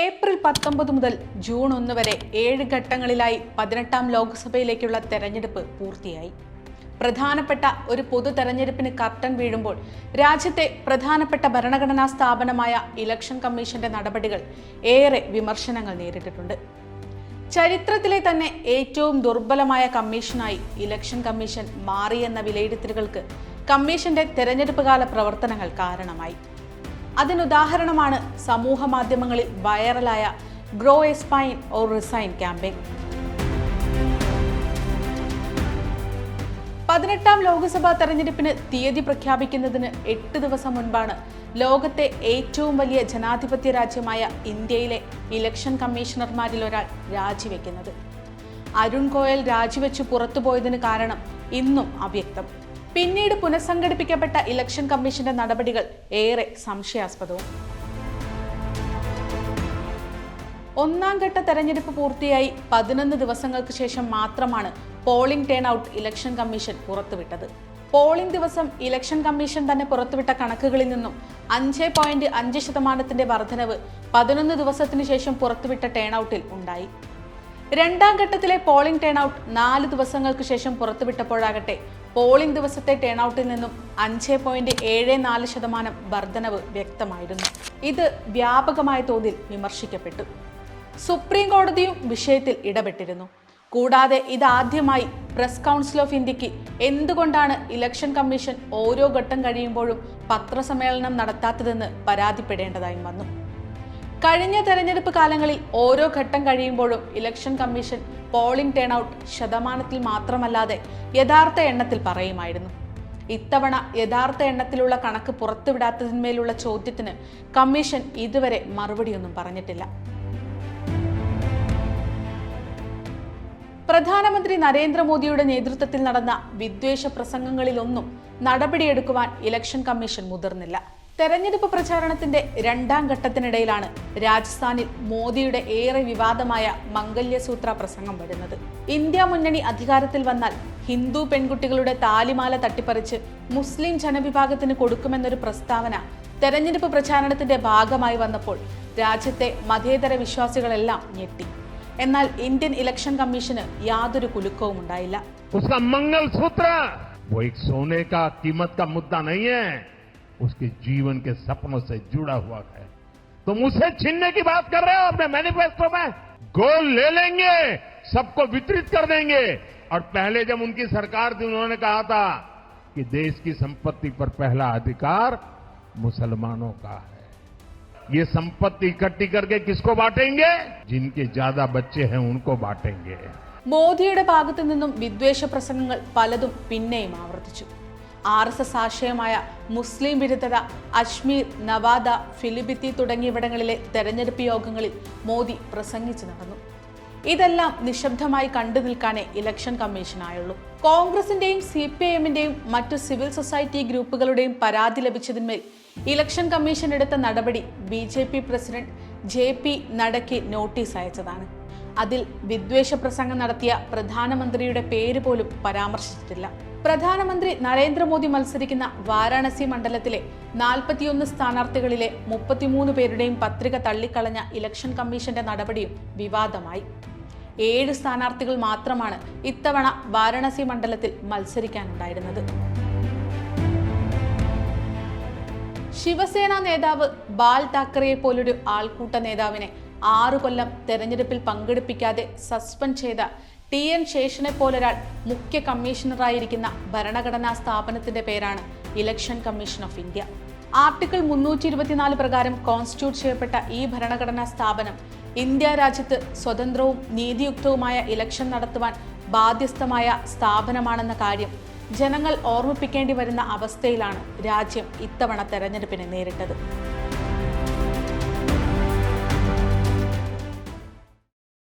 April പത്തൊമ്പത് മുതൽ June ഒന്ന് വരെ ഏഴ് ഘട്ടങ്ങളിലായി പതിനെട്ടാം ലോക്സഭയിലേക്കുള്ള തെരഞ്ഞെടുപ്പ് പൂർത്തിയായി. പ്രധാനപ്പെട്ട ഒരു പൊതു തെരഞ്ഞെടുപ്പിന് കർട്ടൻ വീഴുമ്പോൾ രാജ്യത്തെ പ്രധാനപ്പെട്ട ഭരണഘടനാ സ്ഥാപനമായ ഇലക്ഷൻ കമ്മീഷന്റെ നടപടികൾ ഏറെ വിമർശനങ്ങൾ നേരിട്ടിട്ടുണ്ട്. ചരിത്രത്തിലെ തന്നെ ഏറ്റവും ദുർബലമായ കമ്മീഷനായി ഇലക്ഷൻ കമ്മീഷൻ മാറിയെന്ന വിലയിരുത്തലുകൾക്ക് കമ്മീഷന്റെ തെരഞ്ഞെടുപ്പ് കാല പ്രവർത്തനങ്ങൾ കാരണമായി. അതിനുദാഹരണമാണ് സമൂഹ മാധ്യമങ്ങളിൽ വൈറലായ grow a spine or resign campaign. പതിനെട്ടാം ലോക്സഭാ തെരഞ്ഞെടുപ്പിന് തീയതി പ്രഖ്യാപിക്കുന്നതിന് എട്ട് ദിവസം മുൻപാണ് ലോകത്തെ ഏറ്റവും വലിയ ജനാധിപത്യ രാജ്യമായ ഇന്ത്യയിലെ ഇലക്ഷൻ കമ്മീഷണർമാരിൽ ഒരാൾ രാജിവെക്കുന്നത്. അരുൺ ഗോയൽ രാജിവെച്ച് പുറത്തുപോയതിന് കാരണം ഇന്നും അവ്യക്തം. പിന്നീട് പുനഃസംഘടിപ്പിക്കപ്പെട്ട ഇലക്ഷൻ കമ്മീഷന്റെ നടപടികൾ ഏറെ സംശയാസ്പദവും. ഒന്നാം ഘട്ട തെരഞ്ഞെടുപ്പ് പൂർത്തിയായി പതിനൊന്ന് ദിവസങ്ങൾക്ക് ശേഷം മാത്രമാണ് polling turn out election commission പുറത്തുവിട്ടത്. പോളിംഗ് ദിവസം ഇലക്ഷൻ കമ്മീഷൻ തന്നെ പുറത്തുവിട്ട കണക്കുകളിൽ നിന്നും അഞ്ച് പോയിന്റ് അഞ്ച് ശതമാനത്തിന്റെ വർധനവ് പതിനൊന്ന് ദിവസത്തിനു ശേഷം പുറത്തുവിട്ട ടേൺ ഔട്ടിൽ ഉണ്ടായി. രണ്ടാം ഘട്ടത്തിലെ പോളിംഗ് ടേൺ ഔട്ട് നാല് ദിവസങ്ങൾക്ക് ശേഷം പുറത്തുവിട്ടപ്പോഴാകട്ടെ പോളിംഗ് ദിവസത്തെ ടേൺ ഔട്ടിൽ നിന്നും അഞ്ച് പോയിന്റ് ഏഴ് നാല് ശതമാനം വർധനവ് വ്യക്തമായിരുന്നു. ഇത് വ്യാപകമായ തോതിൽ വിമർശിക്കപ്പെട്ടു. സുപ്രീം കോടതിയും വിഷയത്തിൽ ഇടപെട്ടിരുന്നു. കൂടാതെ ഇതാദ്യമായി പ്രസ് കൗൺസിൽ ഓഫ് ഇന്ത്യയ്ക്ക് എന്തുകൊണ്ടാണ് ഇലക്ഷൻ കമ്മീഷൻ ഓരോ ഘട്ടം കഴിയുമ്പോഴും പത്രസമ്മേളനം നടത്താത്തതെന്ന് പരാതിപ്പെടേണ്ടതായും വന്നു. കഴിഞ്ഞ തെരഞ്ഞെടുപ്പ് കാലങ്ങളിൽ ഓരോ ഘട്ടം കഴിയുമ്പോഴും election commission polling turn out ശതമാനത്തിൽ മാത്രമല്ലാതെ യഥാർത്ഥ എണ്ണത്തിൽ പറയുമായിരുന്നു. ഇത്തവണ യഥാർത്ഥ എണ്ണത്തിലുള്ള കണക്ക് പുറത്തുവിടാത്തതിന്മേലുള്ള ചോദ്യത്തിന് കമ്മീഷൻ ഇതുവരെ മറുപടിയൊന്നും പറഞ്ഞിട്ടില്ല. പ്രധാനമന്ത്രി നരേന്ദ്രമോദിയുടെ നേതൃത്വത്തിൽ നടന്ന വിദ്വേഷ പ്രസംഗങ്ങളിലൊന്നും നടപടിയെടുക്കുവാൻ ഇലക്ഷൻ കമ്മീഷൻ മുതിർന്നില്ല. തെരഞ്ഞെടുപ്പ് പ്രചാരണത്തിന്റെ രണ്ടാം ഘട്ടത്തിനിടയിലാണ് രാജസ്ഥാനിൽ മോദിയുടെ ഏറെ വിവാദമായ മംഗല്യസൂത്ര പ്രസംഗം വരുന്നത്. ഇന്ത്യ മുന്നണി അധികാരത്തിൽ വന്നാൽ ഹിന്ദു പെൺകുട്ടികളുടെ താലിമാല തട്ടിപ്പറിച്ച് മുസ്ലിം ജനവിഭാഗത്തിന് കൊടുക്കുമെന്നൊരു പ്രസ്താവന തെരഞ്ഞെടുപ്പ് പ്രചാരണത്തിന്റെ ഭാഗമായി വന്നപ്പോൾ രാജ്യത്തെ മതേതര വിശ്വാസികളെല്ലാം ഞെട്ടി. എന്നാൽ ഇന്ത്യൻ ഇലക്ഷൻ കമ്മീഷന് യാതൊരു കുലുക്കവും ഉണ്ടായില്ല. उसका मंगल सूत्र वो एक सोने का कीमत का मुद्दा नहीं है उसके जीवन के सपनों से जुड़ा हुआ है तुम उसे छीनने की बात कर रहे हो अपने मैनिफेस्टो में गोल ले लेंगे सबको वितरित कर देंगे और पहले जब उनकी सरकार थी उन्होंने कहा था कि देश की संपत्ति पर पहला अधिकार मुसलमानों का है ये संपत्ति इकट्ठी करके किसको बांटेंगे जिनके ज्यादा बच्चे हैं उनको बांटेंगे മോദിയുടെ ഭാഗത്തു നിന്നും വിദ്വേഷ പ്രസംഗങ്ങൾ പലതും പിന്നെയും ആവർത്തിച്ചു ആർ എസ് എസ് ആശയമായ മുസ്ലിം വിരുദ്ധത അജ്മീർ നവാദ ഫിലിബിത്തി തുടങ്ങിയവിടങ്ങളിലെ തെരഞ്ഞെടുപ്പ് യോഗങ്ങളിൽ മോദി പ്രസംഗിച്ചു നടന്നു. ഇതെല്ലാം നിശബ്ദമായി കണ്ടു നിൽക്കാനേ ഇലക്ഷൻ കമ്മീഷനായുള്ളൂ. കോൺഗ്രസിന്റെയും സി പി എമ്മിന്റെയും മറ്റു സിവിൽ സൊസൈറ്റി ഗ്രൂപ്പുകളുടെയും പരാതി ലഭിച്ചതിന്മേൽ ഇലക്ഷൻ കമ്മീഷൻ എടുത്ത നടപടി B J P president J P നടയ്ക്ക് notice അയച്ചതാണ്. അതിൽ വിദ്വേഷ പ്രസംഗം നടത്തിയ പ്രധാനമന്ത്രിയുടെ പേര് പോലും പരാമർശിച്ചിട്ടില്ല. പ്രധാനമന്ത്രി നരേന്ദ്രമോദി മത്സരിക്കുന്ന വാരാണസി മണ്ഡലത്തിലെ നാൽപ്പത്തിയൊന്ന് സ്ഥാനാർത്ഥികളിലെ മുപ്പത്തിമൂന്ന് പേരുടെയും പത്രിക തള്ളിക്കളഞ്ഞ ഇലക്ഷൻ കമ്മീഷന്റെ നടപടിയും വിവാദമായി. ഏഴ് സ്ഥാനാർത്ഥികൾ മാത്രമാണ് ഇത്തവണ വാരാണസി മണ്ഡലത്തിൽ മത്സരിക്കാനുണ്ടായിരുന്നത്. ശിവസേന നേതാവ് ബാൽ താക്കറെയെ പോലൊരു ആൾക്കൂട്ട നേതാവിനെ ആറു കൊല്ലം തെരഞ്ഞെടുപ്പിൽ പങ്കെടുപ്പിക്കാതെ സസ്പെൻഡ് ചെയ്ത ടി എൻ ശേഷനെ പോലൊരാൾ മുഖ്യ കമ്മീഷണറായിരിക്കുന്ന ഭരണഘടനാ സ്ഥാപനത്തിന്റെ പേരാണ് election commission of India. Article മുന്നൂറ്റി ഇരുപത്തിനാല് പ്രകാരം കോൺസ്റ്റിറ്റ്യൂട്ട് ചെയ്യപ്പെട്ട ഈ ഭരണഘടനാ സ്ഥാപനം ഇന്ത്യ രാജ്യത്ത് സ്വതന്ത്രവും നീതിയുക്തവുമായ ഇലക്ഷൻ നടത്തുവാൻ ബാധ്യസ്ഥമായ സ്ഥാപനമാണെന്ന കാര്യം ജനങ്ങൾ ഓർമ്മിപ്പിക്കേണ്ടി വരുന്ന അവസ്ഥയിലാണ് രാജ്യം ഇത്തവണ തെരഞ്ഞെടുപ്പിനെ നേരിട്ടത്.